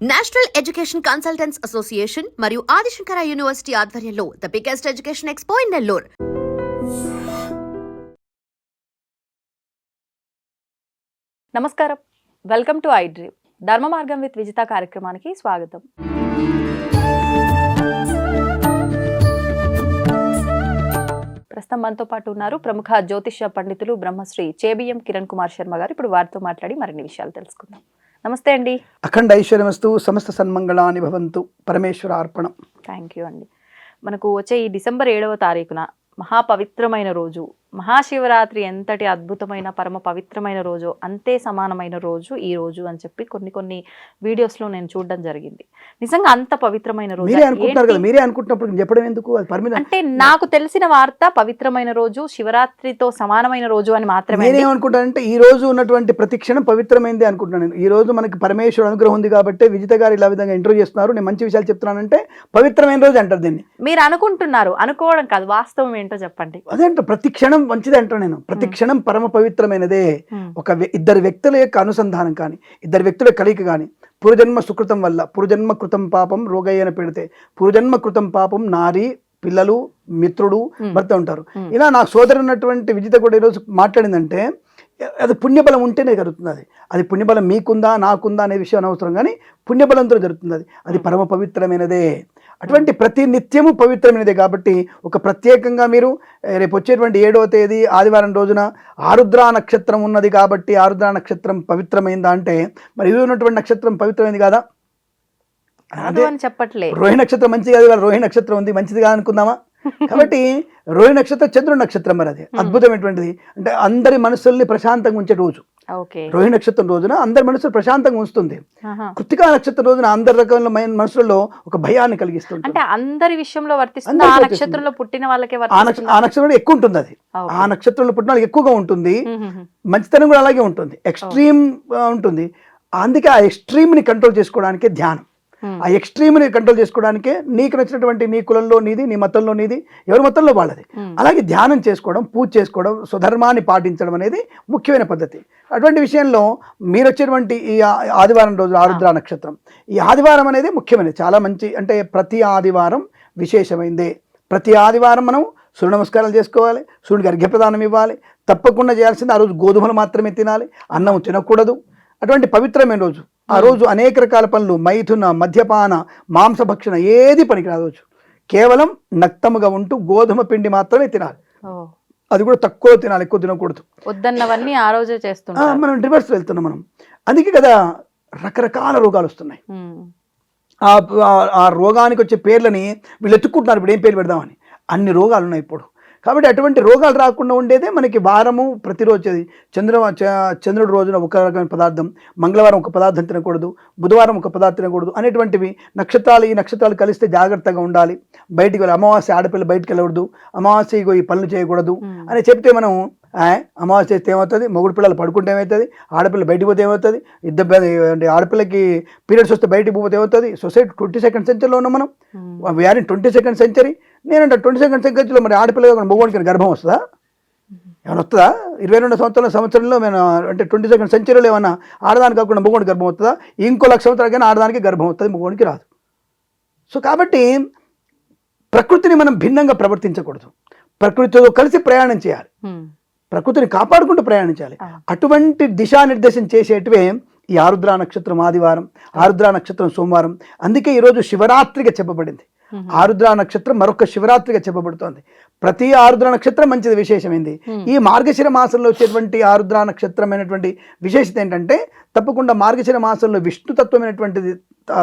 National education consultants association మరియు Adishankara university ఆధ్వర్యంలో the biggest education expo in Nellore. నమస్కారం. Welcome to I dream. ధర్మ మార్గం విత్ విజిత కార్యక్రమానికి స్వాగతం. ప్రస్తుతం మనతో పాటు ఉన్నారు ప్రముఖ జ్యోతిష పండితులు బ్రహ్మశ్రీ చేబిఎం కిరణ్ కుమార్ శర్మ గారు. ఇప్పుడు వారితో మాట్లాడి మరిన్ని విషయాలు తెలుసుకుందాం. నమస్తే అండి. అఖండ ఐశ్వర్యమస్తు సమస్త సన్మంగళాని భవంతు పరమేశ్వర అర్పణం. థ్యాంక్ యూ అండి. మనకు వచ్చే ఈ డిసెంబర్ ఏడవ తారీఖున మహాపవిత్రమైన రోజు. మహాశివరాత్రి ఎంతటి అద్భుతమైన పరమ పవిత్రమైన రోజు అంతే సమానమైన రోజు ఈ రోజు అని చెప్పి కొన్ని కొన్ని వీడియోస్లో నేను చూడడం జరిగింది. నిజంగా అంత పవిత్రమైన రోజు. మీరే కదా అనుకుంటున్నప్పుడు నేను చెప్పడం ఎందుకు? అంటే నాకు తెలిసిన వార్త పవిత్రమైన రోజు శివరాత్రితో సమానమైన రోజు అని మాత్రమే. నేనేమనుకుంటానంటే ఈ రోజు ఉన్నటువంటి ప్రతి క్షణం పవిత్రమైంది అనుకుంటున్నాను నేను. ఈ రోజు మనకి పరమేశ్వర అనుగ్రహం ఉంది కాబట్టి విజిత గారు ఇలా విధంగా ఇంటర్వ్యూ చేస్తున్నారు. నేను మంచి విషయాలు చెప్తున్నానంటే పవిత్రమైన రోజు అంటారు దీన్ని. మీరు అనుకుంటున్నారు. అనుకోవడం కాదు వాస్తవం ఏంటో చెప్పండి. అదేంట ప్రతి క్షణం మంచిది అంటాను నేను. ప్రతి క్షణం పరమ పవిత్రమైనదే. ఒక ఇద్దరు వ్యక్తుల యొక్క అనుసంధానం కానీ ఇద్దరు వ్యక్తుల కలయిక కానీ పూర్వజన్మ సుకృతం వల్ల పూర్వజన్మ కృతం పాపం రోగయ్యన పెడితే పూర్వజన్మ కృతం పాపం నారి పిల్లలు మిత్రుడు. భర్త ఉంటారు. ఇలా నా సోదరు ఉన్నటువంటి విజిత కూడా ఈరోజు మాట్లాడిందంటే అది పుణ్యబలం ఉంటేనే జరుగుతుంది అది. అది పుణ్యబలం మీకుందా నాకుందా అనే విషయం అనవసరం కానీ పుణ్యబలంతో జరుగుతుంది అది. అది పరమ పవిత్రమైనదే. అటువంటి ప్రతి నిత్యము పవిత్రమైనదే కాబట్టి ఒక ప్రత్యేకంగా మీరు రేపు వచ్చేటువంటి ఏడవ తేదీ ఆదివారం రోజున ఆరుద్ర నక్షత్రం ఉన్నది కాబట్టి ఆరుద్ర నక్షత్రం పవిత్రమైందా అంటే మరి ఇది ఉన్నటువంటి నక్షత్రం పవిత్రమైంది కాదా? అదే అని చెప్పట్లే. రోహిణి నక్షత్రం మంచిది కాదు రోహిణి నక్షత్రం ఉంది మంచిది కాదు అనుకుందామా? కాబట్టి రోహిణి నక్షత్రం చంద్రుడి నక్షత్రం మరి అది అద్భుతమైనటువంటిది. అంటే అందరి మనసుల్ని ప్రశాంతంగా ఉంచే రోజు. రోహిణి నక్షత్రం రోజున అందరి మనసులు ప్రశాంతంగా ఉంచుతుంది. కృతికా నక్షత్రం రోజున అందరి రకాల మైన- మనసులలో ఒక భయాన్ని కలిగిస్తుంది అంటే అందరి విషయంలో వర్తిస్తుంది? ఆ. నక్షత్రంలో పుట్టిన వాళ్ళకే ఆ నక్ష వర్తిస్తుంది ఆ నక్షత్రంలో ఎక్కువ ఉంటుంది అది. ఆ నక్షత్రంలో పుట్టిన వాళ్ళకి ఎక్కువగా ఉంటుంది. మంచితనం కూడా అలాగే ఉంటుంది. ఎక్స్ట్రీమ్ ఉంటుంది. అందుకే ఆ ఎక్స్ట్రీమ్ని కంట్రోల్ చేసుకోవడానికే ధ్యానం. ఆ. ఎక్స్ట్రీమ్ని కంట్రోల్ చేసుకోవడానికే నీకు నచ్చినటువంటి నీ కులంలో నీది నీ మతంలో నీది ఎవరి మతంలో వాళ్ళది. అలాగే ధ్యానం చేసుకోవడం పూజ చేసుకోవడం స్వధర్మాన్ని పాటించడం అనేది ముఖ్యమైన పద్ధతి. అటువంటి విషయంలో మీరు వచ్చేటువంటి ఈ ఆదివారం రోజు ఆరుద్ర నక్షత్రం. ఈ ఆదివారం అనేది ముఖ్యమైనది. చాలా మంచి అంటే ప్రతి ఆదివారం విశేషమైందే. ప్రతి ఆదివారం మనం సూర్య నమస్కారాలు చేసుకోవాలి సూర్యుడికి అర్ఘ్యప్రదానం ఇవ్వాలి. తప్పకుండా చేయాల్సింది ఆ రోజు గోధుమలు మాత్రమే తినాలి అన్నం తినకూడదు. అటువంటి పవిత్రమైన రోజు. ఆ రోజు అనేక రకాల పనులు మైథున మద్యపాన మాంసభక్షణ ఏది పనికిరాదు రోజు కేవలం నక్తముగా ఉంటూ గోధుమ పిండి మాత్రమే తినాలి. అది కూడా తక్కువ తినాలి ఎక్కువ తినకూడదు. వద్దన్నవన్నీ ఆ రోజే ఆ, చేస్తుంటారు మనం రివర్స్ వెళ్తున్నాం మనం. అందుకే కదా రకరకాల రోగాలు వస్తున్నాయి. ఉమ్. ఆ ఆ- ఆ రోగానికి వచ్చే పేర్లని వీళ్ళు ఎత్తుక్కుంటున్నారు ఇప్పుడు ఏం పేరు పెడదామని. అన్ని రోగాలు ఉన్నాయి ఇప్పుడు. కాబట్టి అటువంటి రోగాలు రాకుండా ఉండేదే మనకి వారము ప్రతిరోజు చంద్ర చంద్రుడి రోజున ఒక రకమైన పదార్థం మంగళవారం ఒక పదార్థం తినకూడదు బుధవారం ఒక పదార్థం తినకూడదు అనేటువంటివి నక్షత్రాలు ఈ నక్షత్రాలు కలిస్తే జాగ్రత్తగా ఉండాలి బయటికి వెళ్ళి అమావాస్య ఆడపిల్ల బయటికి వెళ్ళకూడదు అమావాస్య ఈ పనులు చేయకూడదు. అని చెప్తే మనం "ఆ, అమావాస్య చేస్తే ఏమవుతుంది? మొగుడు పిల్లలు పడుకుంటే ఏమవుతుంది? ఆడపిల్ల బయటికి పోతే ఏమవుతుంది? ఇద్దరు ఆడపిల్లకి పీరియడ్స్ వస్తే బయటికి పోతే ఏమవుతుంది? సొసైటీ ట్వంటీ సెకండ్ సెంచరీలో ఉన్నాం మనం. We're in twenty second century నేనంటే ట్వంటీ సెకండ్ సెంచరీలో మరి ఆడపిల్ల కాకుండా మగవాడికి గర్భం వస్తుందా? ఏమైనా వస్తుందా? ఇరవై రెండు సంవత్సరాల సంవత్సరంలో మేము అంటే ట్వంటీ సెకండ్ సెంచరీలో ఏమన్నా ఆడదానికి కాకుండా మగవాడికి గర్భం వస్తుందా? ఇంకో లక్ష సంవత్సరాలకైనా ఆడదానికి గర్భం వస్తుంది మగవాడికి రాదు. సో కాబట్టి ప్రకృతిని మనం భిన్నంగా ప్రవర్తించకూడదు. ప్రకృతితో కలిసి ప్రయాణం చేయాలి. ఉమ్. ప్రకృతిని కాపాడుకుంటూ ప్రయాణించాలి. అటువంటి దిశానిర్దేశం చేసేటివే ఈ ఆరుద్ర నక్షత్రం ఆదివారం ఆరుద్ర నక్షత్రం సోమవారం అందుకే ఈరోజు శివరాత్రిగా చెప్పబడింది. ఆరుద్ర నక్షత్రం మరొక శివరాత్రిగా చెప్పబడుతోంది ప్రతి ఆరుద్ర నక్షత్రం మంచిది విశేషమైంది. ఈ మార్గశిర మాసంలో వచ్చేటువంటి ఆరుద్ర నక్షత్రమైనటువంటి విశేషత ఏంటంటే తప్పకుండా మార్గశిర మాసంలో విష్ణుతత్వమైనటువంటిది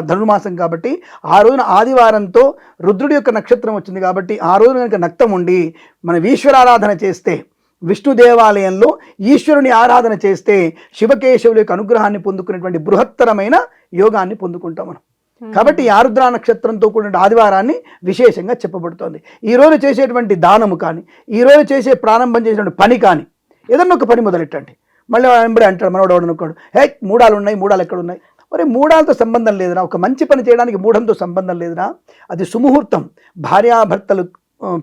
ధనుర్మాసం కాబట్టి ఆ రోజున ఆదివారంతో రుద్రుడి యొక్క నక్షత్రం వచ్చింది కాబట్టి ఆ రోజున కనుక నక్తం ఉండి మనం ఈశ్వరారాధన చేస్తే విష్ణు దేవాలయంలో ఈశ్వరుని ఆరాధన చేస్తే శివకేశవుల యొక్క అనుగ్రహాన్ని పొందుకునేటువంటి బృహత్తరమైన యోగాన్ని పొందుకుంటాం మనం. కాబట్టి ఈ ఆరుద్ర నక్షత్రంతో కూడిన ఆదివారాన్ని విశేషంగా చెప్పబడుతోంది. ఈ రోజు చేసేటువంటి దానము కానీ ఈ రోజు చేసే ప్రారంభం చేసినటువంటి పని కానీ ఏదన్నా ఒక పని మొదలెట్టండి. మళ్ళీ వెంబడి అంటాడు మనోడు ఎవడు అనుకోడు. హే మూడాలు ఉన్నాయి మూడాలు ఎక్కడ ఉన్నాయి? మరి మూడాలతో సంబంధం లేదురా. ఒక మంచి పని చేయడానికి మూఢంతో సంబంధం లేదురా. అది సుముహూర్తం. భార్యాభర్తలు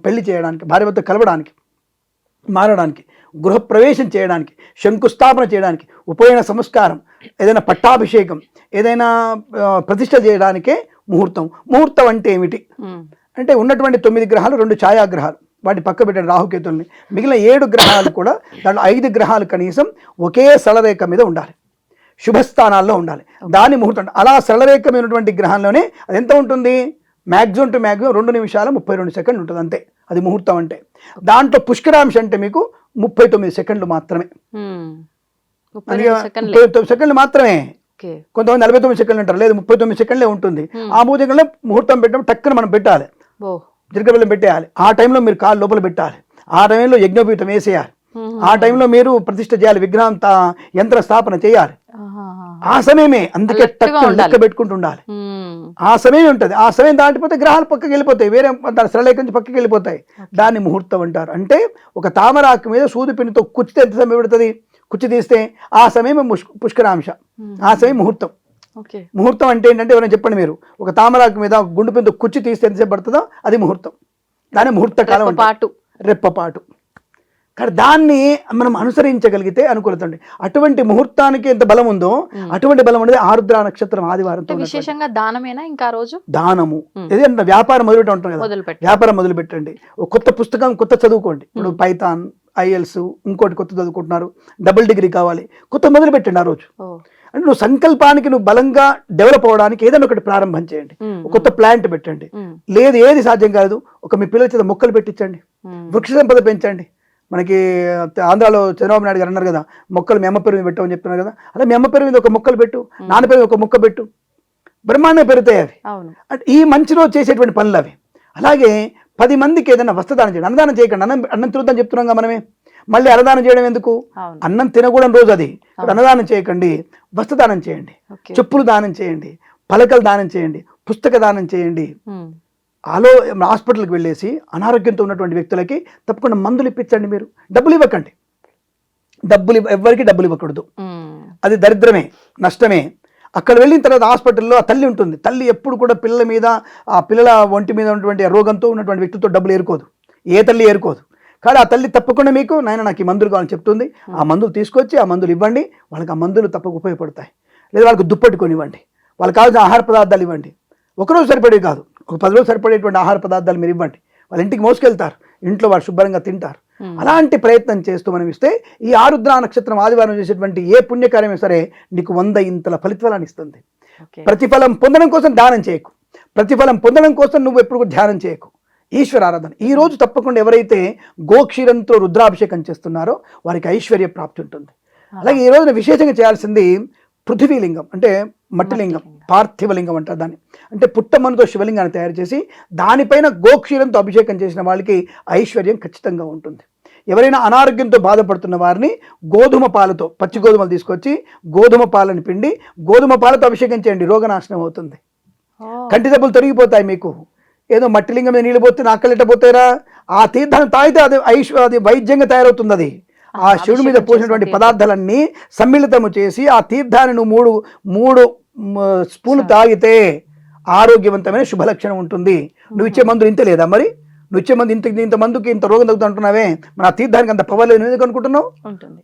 పెళ్ళి చేయడానికి భార్యాభర్త కలవడానికి. మారడానికి గృహప్రవేశం చేయడానికి శంకుస్థాపన చేయడానికి ఉపనయన సంస్కారం ఏదైనా పట్టాభిషేకం ఏదైనా ప్రతిష్ట చేయడానికే ముహూర్తం. ముహూర్తం అంటే ఏమిటి. అంటే ఉన్నటువంటి తొమ్మిది గ్రహాలు రెండు ఛాయాగ్రహాలు. వాటి పక్క పెట్టండి రాహుకేతుల్ని మిగిలిన ఏడు గ్రహాలు కూడా దాంట్లో ఐదు గ్రహాలు కనీసం ఒకే సరళరేఖ మీద ఉండాలి. శుభస్థానాల్లో ఉండాలి. దాని ముహూర్తం. అలా సరళరేఖ మీద ఉన్నటువంటి గ్రహంలోనే అది ఎంత ఉంటుంది? మ్యాక్సిమం టు మ్యాక్సిమం రెండు నిమిషాల ముప్పై రెండు సెకండ్లు ఉంటుంది అంతే. అది ముహూర్తం అంటే. దాంట్లో పుష్కరాంశ అంటే మీకు ముప్పై తొమ్మిది సెకండ్లు మాత్రమే. ముప్పై తొమ్మిది సెకండ్లు. మాత్రమే. కొంతమంది నలభై తొమ్మిది సెకండ్లు అంటారు లేదు ముప్పై తొమ్మిది సెకండ్లే ఉంటుంది. ఆ ముహూర్తంలో ముహూర్తం పెట్టడం టక్కున మనం పెట్టాలి. ఓ. జిరకబెల్లం పెట్టేయాలి. ఆ టైంలో మీరు కాళ్ళు లోపల పెట్టాలి. ఆ టైంలో యజ్ఞపీఠం వేసేయాలి. ఆ టైంలో మీరు ప్రతిష్ఠ చేయాలి. విగ్రహం యంత్ర స్థాపన చేయాలి. ఆ సమయమే అందుకే. లెక్క పెట్టుకుంటూ ఉండాలి. ఆ సమయం ఉంటుంది. ఆ సమయం దాటిపోతే గ్రహాలు పక్కకి వెళ్ళిపోతాయి. వేరే దాని సరళేఖ నుంచి పక్కకి వెళ్ళిపోతాయి. దాన్ని ముహూర్తం అంటారు. అంటే ఒక తామరాకు మీద సూది పిన్నితో కుచ్చితే ఎంత సమయం పెడుతుంది? కుచ్చి తీస్తే ఆ సమయం పుష్కరాంశ. ఆ సమయం ముహూర్తం. ఓకే. ముహూర్తం అంటే ఏంటంటే ఎవరైనా చెప్పండి మీరు. ఒక తామరాకు మీద గుండు పిన్నితో కుచ్చి తీస్తే ఎంతసేపు పడుతుందో అది ముహూర్తం. దాని ముహూర్త కాలం. పాటు రెప్పపాటు. కానీ దాన్ని మనం అనుసరించగలిగితే అనుకూలత ఉంది అటువంటి ముహూర్తానికి ఎంత బలం ఉందో అటువంటి బలం అనేది ఆరుద్ర నక్షత్రం ఆదివారంతో విశేషంగా దానమేనా ఇంకా రోజు? దానము. ఏదైనా వ్యాపారం మొదలు ఉంటాం కదా. వ్యాపారం మొదలు పెట్టండి. ఒక కొత్త పుస్తకం కొత్త చదువుకోండి. ఇప్పుడు పైథాన్ ఐఎల్స్ ఇంకోటి కొత్త చదువుకుంటున్నారు. డబుల్ డిగ్రీ కావాలి. కొత్త మొదలు పెట్టండి ఆ రోజు. అంటే నువ్వు సంకల్పానికి నువ్వు బలంగా డెవలప్ అవ్వడానికి ఏదైనా ఒకటి ప్రారంభం చేయండి. కొత్త ప్లాంట్ పెట్టండి. లేదు ఏది సాధ్యం కాదు ఒక మీ పిల్లల చేత మొక్కలు పెట్టించండి. వృక్ష సంపద పెంచండి. మనకి ఆంధ్రాలో చంద్రబాబు నాయుడు గారు అన్నారు కదా మొక్కలు మీ అమ్మ పేరు మీద పెట్టమని చెప్తున్నారు కదా అలా మీ అమ్మ పేరు మీద ఒక మొక్కలు పెట్టు నాన్న పేరు మీద ఒక మొక్క పెట్టు. బ్రహ్మాండంగా పెరుగుతాయి అవి. ఈ మంచి రోజు చేసేటువంటి పనులు అవి. అలాగే పది మందికి ఏదైనా వస్త్రదానం చేయండి. అన్నదానం చేయకండి. అన్నం అన్నం తిరుగుతాం చెప్తున్నాం కదా మనమే. మళ్ళీ అన్నదానం చేయడం ఎందుకు? అన్నం తినకూడని రోజు అది. అన్నదానం చేయకండి వస్త్రదానం చేయండి. చెప్పులు దానం చేయండి పలకలు దానం చేయండి పుస్తక దానం చేయండి. ఆలో హాస్పిటల్కి వెళ్ళేసి అనారోగ్యంతో ఉన్నటువంటి వ్యక్తులకి తప్పకుండా మందులు ఇప్పించండి మీరు. డబ్బులు ఇవ్వకండి. డబ్బులు ఇవ్వ- ఎవ్వరికి డబ్బులు ఇవ్వకూడదు. అది దరిద్రమే నష్టమే. అక్కడ వెళ్ళిన తర్వాత హాస్పిటల్లో ఆ తల్లి ఉంటుంది. తల్లి ఎప్పుడు కూడా పిల్లల మీద ఆ పిల్లల ఒంటి మీద ఉన్నటువంటి రోగంతో ఉన్నటువంటి వ్యక్తితో డబ్బులు ఏరుకోదు. ఏ తల్లి ఏరుకోదు. కానీ ఆ తల్లి తప్పకుండా మీకు నాయన నాకు ఈ మందులు కావాలని చెప్తుంది. ఆ మందులు తీసుకొచ్చి ఆ మందులు ఇవ్వండి. వాళ్ళకి ఆ మందులు తప్పక ఉపయోగపడతాయి. లేదా వాళ్ళకి దుప్పటి కొనివ్వండి. వాళ్ళకి కావాల్సిన ఆహార పదార్థాలు ఇవ్వండి. ఒకరోజు సరిపడేవి కాదు. ఒక పది రోజులు సరిపడేటువంటి ఆహార పదార్థాలు మీరు ఇవ్వండి. వాళ్ళ ఇంటికి మోసుకెళ్తారు. ఇంట్లో వాళ్ళు శుభ్రంగా తింటారు. అలాంటి ప్రయత్నం చేస్తూ మనం ఇస్తే ఈ ఆరుద్ర నక్షత్రం ఆదివారం చేసేటువంటి ఏ పుణ్యకార్యమే సరే నీకు వంద ఇంతల ఫలితాలను ఇస్తుంది. ప్రతిఫలం పొందడం కోసం దానం చేయకు. ప్రతిఫలం పొందడం కోసం నువ్వు ఎప్పుడు ధ్యానం చేయకు. ఈశ్వర ఆరాధన. ఈ రోజు తప్పకుండా ఎవరైతే గోక్షీరంతో రుద్రాభిషేకం చేస్తున్నారో వారికి ఐశ్వర్య ప్రాప్తి ఉంటుంది. అలాగే ఈ రోజున విశేషంగా చేయాల్సింది పృథివీలింగం. అంటే మట్టిలింగం మట్టిలింగం. పార్థివలింగం అంటారు దాన్ని. అంటే పుట్టమనుతో శివలింగాన్ని తయారు చేసి దానిపైన గోక్షీరంతో అభిషేకం చేసిన వాళ్ళకి ఐశ్వర్యం ఖచ్చితంగా ఉంటుంది. ఎవరైనా అనారోగ్యంతో బాధపడుతున్న వారిని గోధుమ పాలతో పచ్చి గోధుమలు తీసుకొచ్చి గోధుమ పాలను పిండి గోధుమ పాలతో అభిషేకం చేయండి రోగనాశనం అవుతుంది. కంటి దెబ్బలు తొలగిపోతాయి మీకు. ఏదో మట్టి లింగం మీద నీళ్ళు పోతే నాకలెట్ట పోతారా ఆ తీర్థాన్ని తాగితే అది ఐశ్వ అది వైద్యంగా తయారవుతుంది అది. ఆ శివుడి మీద పోసినటువంటి పదార్థాలన్నీ సమ్మిళితము చేసి ఆ తీర్థాన్ని నువ్వు మూడు మూడు మ, స్పూన్లు తాగితే ఆరోగ్యవంతమైన శుభలక్షణం ఉంటుంది. నువ్వు ఇచ్చే మందులు ఇంత లేదా మరి? నువ్వు ఇచ్చే మందు ఇంత ఇంత మందుకి ఇంత రోగం తగ్గుతుంది అంటున్నావే. మన ఆ తీర్థానికి అంత పవర్ లేదు ఎందుకు అనుకుంటున్నావు?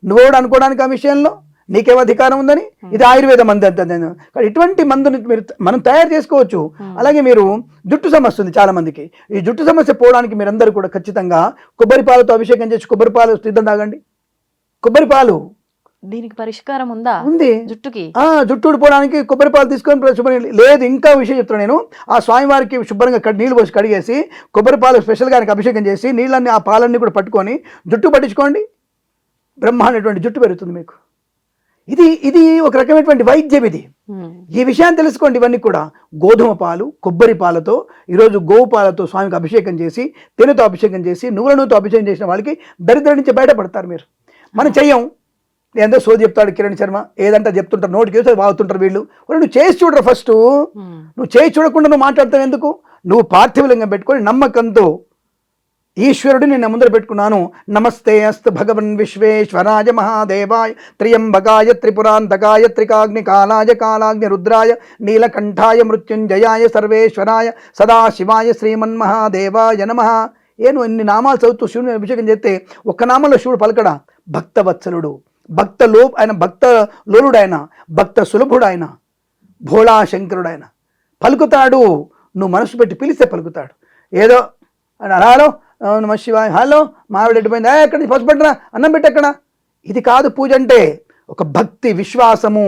నువ్వు కూడా అనుకోవడానికి ఆ విషయంలో? నీకేం అధికారం ఉందని? ఇది ఆయుర్వేద మందు కానీ ఇటువంటి మందుని మీరు మనం తయారు చేసుకోవచ్చు. అలాగే మీరు జుట్టు సమస్య ఉంది చాలా మందికి. ఈ జుట్టు సమస్య పోవడానికి మీరందరూ కూడా ఖచ్చితంగా కొబ్బరి పాలతో అభిషేకం చేసి కొబ్బరి పాలు సిద్ధం తాగండి. కొబ్బరి పాలు. దీనికి పరిష్కారం ఉందా? ఉంది. జుట్టుకి? ఆ జుట్టు ఊడిపోవడానికి కొబ్బరి పాలు తీసుకొని శుభ్రం లేదు ఇంకా విషయం చెప్తాను నేను. ఆ స్వామివారికి శుభ్రంగా కడి- నీళ్ళు పోసి కడిగేసి కొబ్బరి పాలు స్పెషల్గా ఆయనకి అభిషేకం చేసి నీళ్ళన్ని ఆ పాలన్నీ కూడా పట్టుకొని జుట్టు పట్టించుకోండి. బ్రహ్మాండటువంటి జుట్టు పెరుగుతుంది మీకు. ఇది ఇది ఒక రకమైనటువంటి వైద్యం ఇది. ఈ విషయాన్ని తెలుసుకోండి ఇవన్నీ కూడా. గోధుమ పాలు కొబ్బరి పాలతో ఈరోజు గోవు పాలతో స్వామికి అభిషేకం చేసి తేనెతో అభిషేకం చేసి నువ్వుల నూనెతో అభిషేకం చేసిన వాళ్ళకి దరిద్రం నుంచి బయటపడతారు మీరు. మనం చెయ్యం. ఏందో సోది చెప్తాడు కిరణ్ శర్మ. ఏదంటే చెప్తుంటారు. నోటికి వేస్తే వాగుతుంటారు వీళ్ళు. నువ్వు చేసి చూడరా ఫస్ట్. నువ్వు చేసి చూడకుండా నువ్వు మాట్లాడతావు ఎందుకు? నువ్వు పార్థివలింగం పెట్టుకొని నమ్మకంతో ఈశ్వరుడిని నేను ముందర పెట్టుకున్నాను. నమస్తే అస్తు భగవన్ విశ్వేశ్వరాయ మహాదేవాయ త్రియంబకాయ త్రిపురాంతకాయ త్రికాగ్ని కాలాయ కాలాగ్ని రుద్రాయ నీలకంఠాయ మృత్యుంజయాయ సర్వేశ్వరాయ సదాశివాయ శ్రీమన్మహాదేవాయ నమ. ఏను ఎన్ని నామాలు చదువుతూ శివుని అభిషేకం చేస్తే ఒక్క నామంలో శివుడు పలకడా? భక్తవత్సలుడు. భక్త లో ఆయన భక్త లోలుడు ఆయన భక్త సులభుడు ఆయన భోళా శంకరుడు ఆయన పలుకుతాడు. నువ్వు మనసు పెట్టి పిలిస్తే పలుకుతాడు. ఏదో హలో నమ శివాయ హలో మావిడ ఎట్టిపోయింది ఎక్కడ పసుపు పెట్టరా అన్నం పెట్టి ఎక్కడ? ఇది కాదు పూజ అంటే ఒక భక్తి విశ్వాసము.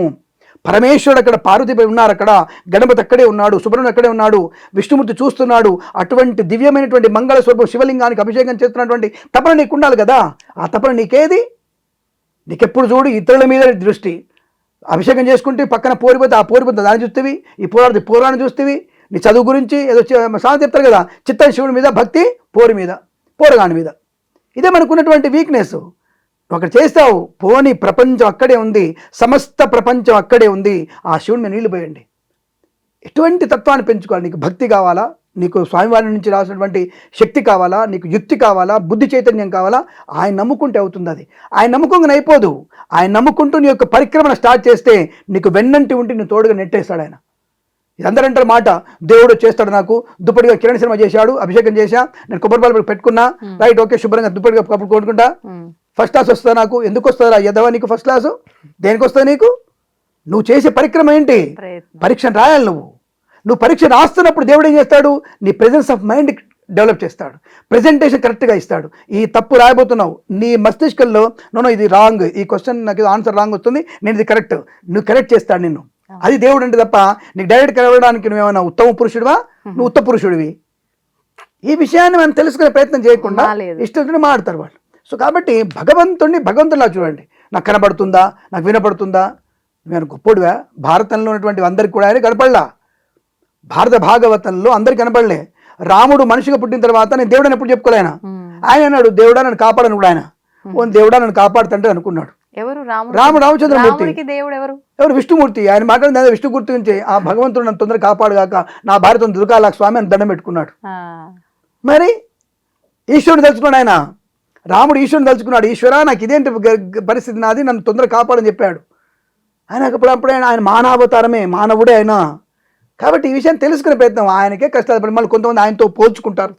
పరమేశ్వరుడు అక్కడ పార్వతిపై ఉన్నారు. అక్కడ గణపతి అక్కడే ఉన్నాడు సుబ్రహ్మణ్యుడు అక్కడే ఉన్నాడు విష్ణుమూర్తి చూస్తున్నాడు. అటువంటి దివ్యమైనటువంటి మంగళ స్వరూపం శివలింగానికి అభిషేకం చేస్తున్నటువంటి తపన నీకు ఉండాలి కదా? ఆ తపన నీకేది? నీకెప్పుడు చూడు ఇతరుల మీద దృష్టి. అభిషేకం చేసుకుంటే పక్కన పోరిపోతే ఆ పోరిపోతే దాన్ని చూస్తేవి ఈ పోరాడు పోరాన్ని చూస్తేవి నీ చదువు గురించి ఏదో సాధన చెప్తారు కదా చిత్తం శివుడి మీద భక్తి పోరు మీద పోరగాని మీద. ఇదే మనకున్నటువంటి వీక్నెస్ ఒకటి చేస్తావు? పోని ప్రపంచం అక్కడే ఉంది. సమస్త ప్రపంచం అక్కడే ఉంది. ఆ శివుని మీద నీళ్ళు పోయండి. ఎటువంటి తత్వాన్ని పెంచుకోవాలి? నీకు భక్తి కావాలా? నీకు స్వామివారి నుంచి రాసినటువంటి శక్తి కావాలా? నీకు యుక్తి కావాలా? బుద్ధి చైతన్యం కావాలా? ఆయన నమ్ముకుంటే అవుతుంది అది. ఆయన నమ్ముకోగానే అయిపోదు. ఆయన నమ్ముకుంటూ నీ యొక్క పరిక్రమణ స్టార్ట్ చేస్తే నీకు వెన్నంటి ఉండి నువ్వు తోడుగా నెట్టేస్తాడు ఆయన. అందరూ అంటారు మాట. దేవుడు చేస్తాడు నాకు. దుప్పటిగా కిరణ్ శర్మ చేశాడు. అభిషేకం చేశా. నేను కొబ్బరి పాలు పెట్టుకున్నా. రైట్ ఓకే శుభ్రంగా దుప్పటిగా కప్పుడు కొనుక్కుంటా. ఫస్ట్ క్లాస్ వస్తుందా నాకు? ఎందుకు వస్తుందా యదవ నీకు ఫస్ట్ క్లాసు దేనికి వస్తుంది నీకు? నువ్వు చేసే పరిక్రమ ఏంటి? పరీక్షను రాయాలి నువ్వు. నువ్వు పరీక్ష రాస్తున్నప్పుడు దేవుడు ఏం చేస్తాడు? నీ ప్రెజెన్స్ ఆఫ్ మైండ్ డెవలప్ చేస్తాడు. ప్రెజెంటేషన్ కరెక్ట్గా ఇస్తాడు. ఈ తప్పు రాయబోతున్నావు. నీ మస్తిష్కంలో నో ఇది రాంగ్ ఈ క్వశ్చన్ నాకు ఆన్సర్ రాంగ్ వస్తుంది. నేను ఇది కరెక్ట్ నువ్వు కరెక్ట్ చేస్తాడు నిన్ను. అది దేవుడు అంటే తప్ప నీకు డైరెక్ట్ కలవడానికి నువ్వేమైనా ఉత్తమ పురుషుడివా? నువ్వు ఉత్తమ పురుషుడివి. ఈ విషయాన్ని మనం తెలుసుకునే ప్రయత్నం చేయకుండా. ఇష్టం మాడతారు వాళ్ళు. సో కాబట్టి భగవంతుడిని భగవంతులా చూడండి. నాకు కనబడుతుందా? నాకు వినపడుతుందా? నేను గొప్పోడివా? భారతంలో ఉన్నటువంటి అందరికి కూడా ఆయన కనపడలా. భారత భాగవతంలో అందరికి కనపడలే. రాముడు మనిషిగా పుట్టిన తర్వాత నేను దేవుడని ఎప్పుడు చెప్పుకోలేనా. ఆయన. అన్నాడు దేవుడా నన్ను కాపాడను కూడా ఆయన. ఓ దేవుడా నన్ను కాపాడుతంటే అనుకున్నాడు. ఎవరు? రాముడు? రాముడు రామచంద్రమూర్తి. దేవుడు ఎవరు? ఎవరు? విష్ణుమూర్తి. ఆయన మాట్లాడింది అదే విష్ణు గుర్తు నుంచి ఆ భగవంతుడు నన్ను తొందరగా కాపాడుగాక నా భార్యతో దుర్గాల స్వామి అని దండం పెట్టుకున్నాడు. మరి ఈశ్వరుడు తలుచుకున్నాడు ఆయన. రాముడు ఈశ్వరుని తలుచుకున్నాడు ఈశ్వర నాకు ఇదేంటి పరిస్థితి నాది? నన్ను తొందరగా కాపాడని చెప్పాడు. ఆయన అప్పుడు అప్పుడు ఆయన మానవతారమే మానవుడే ఆయన. కాబట్టి ఈ విషయం తెలుసుకునే ప్రయత్నం ఆయనకే కష్టాలు పడి మళ్ళీ కొంతమంది ఆయనతో పోల్చుకుంటారు.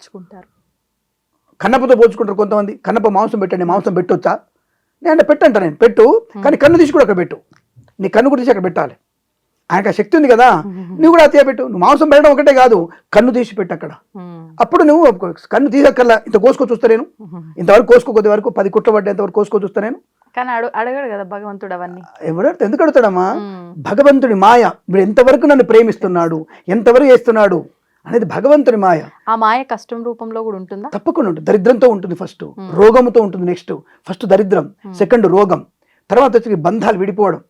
కన్నప్పతో పోల్చుకుంటారు కొంతమంది కన్నప్ప మాంసం పెట్టండి మాంసం పెట్టొచ్చా? నేను అంటే పెట్టంట నేను పెట్టు కానీ కన్ను తీసి కూడా అక్కడ పెట్టు. నీ కన్ను కూడా తీసి అక్కడ పెట్టాలి. ఆయనకు శక్తి ఉంది కదా నువ్వు కూడా అతిగా పెట్టు. నువ్వు మాంసం పెట్టడం ఒకటే కాదు కన్ను తీసి పెట్టు అక్కడ. అప్పుడు నువ్వు. కన్ను తీసక్కర్లా. ఇంత కోసుకో చూస్తా నేను. ఇంతవరకు కోసుకో కొద్ది వరకు పది కుట్ల పడ్డేంత వరకు కోసుకో చూస్తా నేను. కానీ అడగడు కదా భగవంతుడు అవన్నీ. ఎవడు ఎందుకు అడుగుతాడమ్మా. భగవంతుడి మాయ. వీడు ఎంతవరకు నన్ను ప్రేమిస్తున్నాడు? ఎంతవరకు చేస్తున్నాడు? అనేది భగవంతుడి మాయ. ఆ మాయ కష్టం రూపంలో కూడా ఉంటుందా? తప్పకుండా ఉంటుంది. దరిద్రంతో ఉంటుంది ఫస్ట్. రోగముతో ఉంటుంది నెక్స్ట్. ఫస్ట్ దరిద్రం. సెకండ్ రోగం. తర్వాత వచ్చి బంధాలు విడిపోవడం.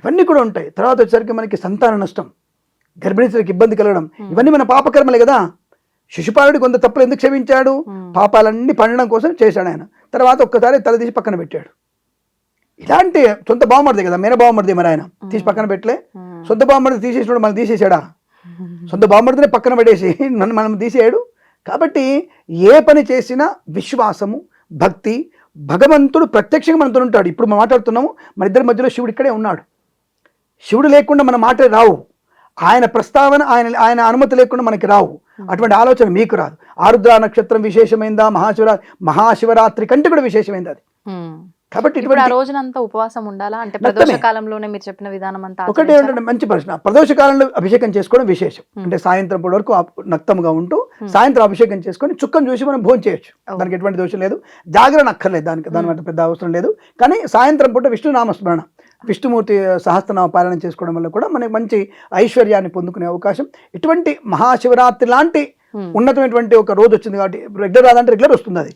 ఇవన్నీ కూడా ఉంటాయి. తర్వాత వచ్చేసరికి మనకి సంతాన నష్టం గర్భిణీ స్త్రీకి ఇబ్బంది కలగడం ఇవన్నీ మన పాపకర్మలే కదా. శిశుపాలుడి కొంత తప్పులు ఎందుకు క్షమించాడు? పాపాలన్నీ పండడం కోసం చేశాడు ఆయన. తర్వాత ఒక్కసారి తల తీసి పక్కన పెట్టాడు. ఇలాంటి సొంత బావమరిది కదా మేన బావమరిది మరి ఆయన. తీసి పక్కన పెట్టలే. సొంత బావమరిది తీసేసినాడు మనం తీసేసాడా సొంత బామ్మడినే పక్కన పడేసి నన్ను మనం తీసేయడు. కాబట్టి ఏ పని చేసినా విశ్వాసము భక్తి భగవంతుడు ప్రత్యక్షంగా మనతో ఉంటాడు. ఇప్పుడు మనం మాట్లాడుతున్నాము మన ఇద్దరి మధ్యలో శివుడు ఇక్కడే ఉన్నాడు. శివుడు లేకుండా మన మాటలు రావు. ఆయన ప్రస్తావన ఆయన ఆయన అనుమతి లేకుండా మనకి రావు. అటువంటి ఆలోచన మీకు రాదు. ఆరుద్ర నక్షత్రం విశేషమైందా? మహాశివరా మహాశివరాత్రి కంటే కూడా విశేషమైంది అది. కాబట్టి ఇటువంటి రోజునంతా ఉపవాసం ఉండాలా? అంటే. ప్రదోష కాలంలోనే మీరు చెప్పిన విధానం అంతా ఒకటే? ఏంటంటే మంచి ప్రశ్న. ప్రదోష కాలంలో అభిషేకం చేసుకోవడం విశేషం. అంటే సాయంత్రం పూట వరకు నక్తంగా ఉంటూ సాయంత్రం అభిషేకం చేసుకొని చుక్కను చూసి మనం భోజనం చేయొచ్చు. దానికి ఎటువంటి దోషం లేదు. జాగరణ అక్కర్లేదు దానికి. దాని పెద్ద అవసరం లేదు. కానీ సాయంత్రం పూట విష్ణు నామస్మరణ. విష్ణుమూర్తి సహస్రనామ పాలన చేసుకోవడం వల్ల కూడా మనకి మంచి ఐశ్వర్యాన్ని పొందుకునే అవకాశం. ఇటువంటి మహాశివరాత్రి లాంటి. ఉన్నతమైనటువంటి ఒక రోజు వచ్చింది కాబట్టి రెగ్యులర్ రాదంటే రెగ్యులర్ వస్తుంది అది.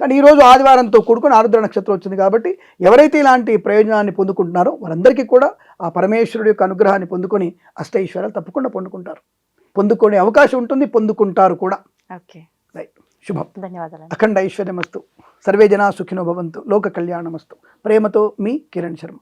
కానీ ఈ రోజు ఆదివారంతో కూడుకుని ఆరుద్ర నక్షత్రం వచ్చింది కాబట్టి ఎవరైతే ఇలాంటి ప్రయోజనాన్ని పొందుకుంటున్నారో వారందరికీ కూడా ఆ పరమేశ్వరుడు యొక్క అనుగ్రహాన్ని పొందుకొని అష్టైశ్వర్యాలు తప్పకుండా పొందుకుంటారు. పొందుకునే అవకాశం ఉంటుంది పొందుకుంటారు కూడా. ఓకే. రైట్ శుభం. ధన్యవాదాలు అఖండ ఐశ్వర్యమస్తు. సర్వే జనా సుఖినో భవంతు. లోక కళ్యాణమస్తు. ప్రేమతో మీ కిరణ్ శర్మ.